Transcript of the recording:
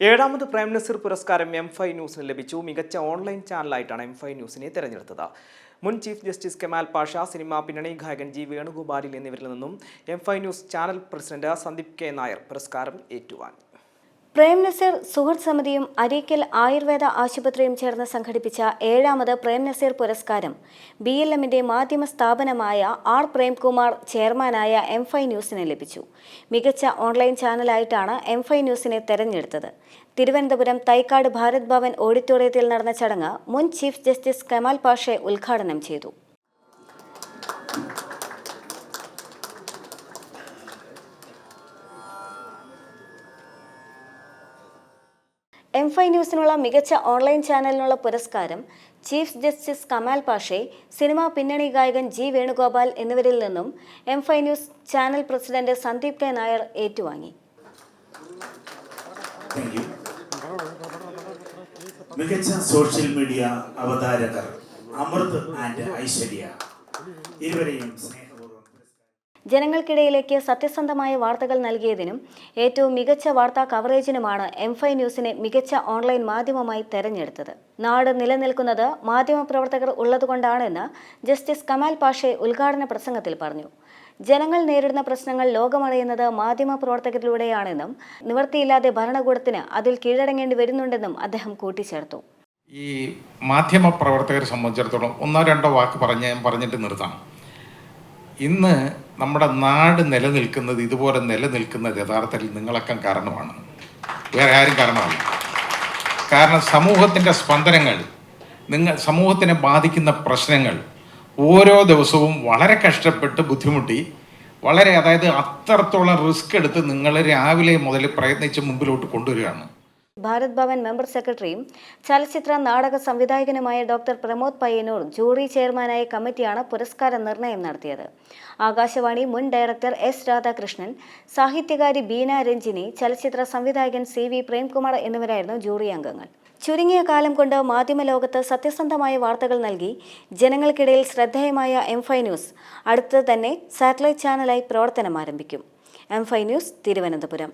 ഏഴാമത് പ്രൈം നസീർ പുരസ്കാരം M phi ന്യൂസിന് ലഭിച്ചു. മികച്ച ഓൺലൈൻ ചാനലായിട്ടാണ് എം ഫൈ ന്യൂസിനെ തെരഞ്ഞെടുത്തത്. മുൻ chief justice Kemal Pasha cinema പിന്നണി ഗായകൻ ജി വേണുഗോപാലിൽ എന്നിവരിൽ നിന്നും M fi news channel president Sandeep K Nair പുരസ്കാരം ഏറ്റുവാങ്ങി. പ്രേം നസീർ സുഹൃത്ത് സമിതിയും അരീക്കൽ ആയുർവേദ ആശുപത്രിയും ചേർന്ന് സംഘടിപ്പിച്ച ഏഴാമത് പ്രേം നസീർ പുരസ്കാരം. ബി എൽ എമ്മിന്റെ മാധ്യമ സ്ഥാപനമായ ആർ പ്രേംകുമാർ ചെയർമാനായ എം ഫൈ ന്യൂസിന് ലഭിച്ചു. മികച്ച ഓൺലൈൻ ചാനലായിട്ടാണ് എം ഫൈ ന്യൂസിനെ തെരഞ്ഞെടുത്തത്. തിരുവനന്തപുരം തൈക്കാട് ഭാരത് ഭവൻ ഓഡിറ്റോറിയത്തിൽ നടന്ന ചടങ്ങ് മുൻ ചീഫ് ജസ്റ്റിസ് കമാൽ പാഷെ ഉദ്ഘാടനം ചെയ്തു. എം ഫൈ ന്യൂസിനുള്ള മികച്ച ഓൺലൈൻ ചാനലിനുള്ള പുരസ്കാരം chief justice Kamal Pasha cinema പിന്നണി ഗായകൻ ജി വേണുഗോപാൽ എന്നിവരിൽ നിന്നും M Fi news channel president Sandeep K Nair ഏറ്റുവാങ്ങി. മികച്ച സോഷ്യൽ മീഡിയ അവതാരകർ അമൃത് ആൻഡ് ഐശ്വര്യ. ഇരുവരെയും ജനങ്ങൾക്കിടയിലേക്ക് സത്യസന്ധമായ വാർത്തകൾ നൽകിയതിനും ഏറ്റവും മികച്ച വാർത്താ കവറേജിനുമാണ് എം ഫൈ ന്യൂസിനെ മികച്ച ഓൺലൈൻ മാധ്യമമായി തെരഞ്ഞെടുത്തത്. നാട് നിലനിൽക്കുന്നത് മാധ്യമപ്രവർത്തകർ ഉള്ളതുകൊണ്ടാണെന്ന് ജസ്റ്റിസ് കമാൽ പാഷെ ഉദ്ഘാടന പ്രസംഗത്തിൽ പറഞ്ഞു. ജനങ്ങൾ നേരിടുന്ന പ്രശ്നങ്ങൾ ലോകമറിയുന്നത് മാധ്യമപ്രവർത്തകരിലൂടെയാണെന്നും നിവൃത്തിയില്ലാതെ ഭരണകൂടത്തിന് അതിൽ കീഴടങ്ങേണ്ടി വരുന്നുണ്ടെന്നും അദ്ദേഹം കൂട്ടിച്ചേർത്തു. ഈ മാധ്യമ പ്രവർത്തകരെ സംബന്ധിച്ചിടത്തോളം ഒന്നോ രണ്ടോ വാക്ക് പറഞ്ഞ് പറഞ്ഞിട്ട് നിർത്താം. ഇന്ന് നമ്മുടെ നാട് നിലനിൽക്കുന്നത് ഇതുപോലെ നിലനിൽക്കുന്നത് യഥാർത്ഥത്തിൽ നിങ്ങളൊക്കെ കാരണമാണ്. വേറെ ആരും കാരണമാണ് കാരണം സമൂഹത്തിന്റെ സ്പന്ദനങ്ങൾ നിങ്ങൾ സമൂഹത്തിനെ ബാധിക്കുന്ന പ്രശ്നങ്ങൾ ഓരോ ദിവസവും വളരെ കഷ്ടപ്പെട്ട് ബുദ്ധിമുട്ടി വളരെ അതായത് അത്രത്തോളം റിസ്ക് എടുത്ത് നിങ്ങൾ രാവിലെ മുതൽ പ്രയത്നിച്ച് മുമ്പിലോട്ട് കൊണ്ടുവരികയാണ്. ഭാരത് ഭവൻ മെമ്പർ സെക്രട്ടറിയും ചലച്ചിത്ര നാടക സംവിധായകനുമായ ഡോക്ടർ പ്രമോദ് പയ്യന്നൂർ ജൂറി ചെയർമാനായ കമ്മിറ്റിയാണ് പുരസ്കാര നിർണയം നടത്തിയത്. ആകാശവാണി മുൻ ഡയറക്ടർ എസ് രാധാകൃഷ്ണൻ സാഹിത്യകാരി ബീന രഞ്ജിനി ചലച്ചിത്ര സംവിധായകൻ സി വി പ്രേംകുമാർ എന്നിവരായിരുന്നു ജൂറി അംഗങ്ങൾ. ചുരുങ്ങിയ കാലം കൊണ്ട് മാധ്യമ ലോകത്ത് സത്യസന്ധമായ വാർത്തകൾ നൽകി ജനങ്ങൾക്കിടയിൽ ശ്രദ്ധേയമായ എം ഫൈ ന്യൂസ് അടുത്ത് തന്നെ സാറ്റലൈറ്റ് ചാനലായി പ്രവർത്തനം ആരംഭിക്കും എം ഫൈ ന്യൂസ് തിരുവനന്തപുരം.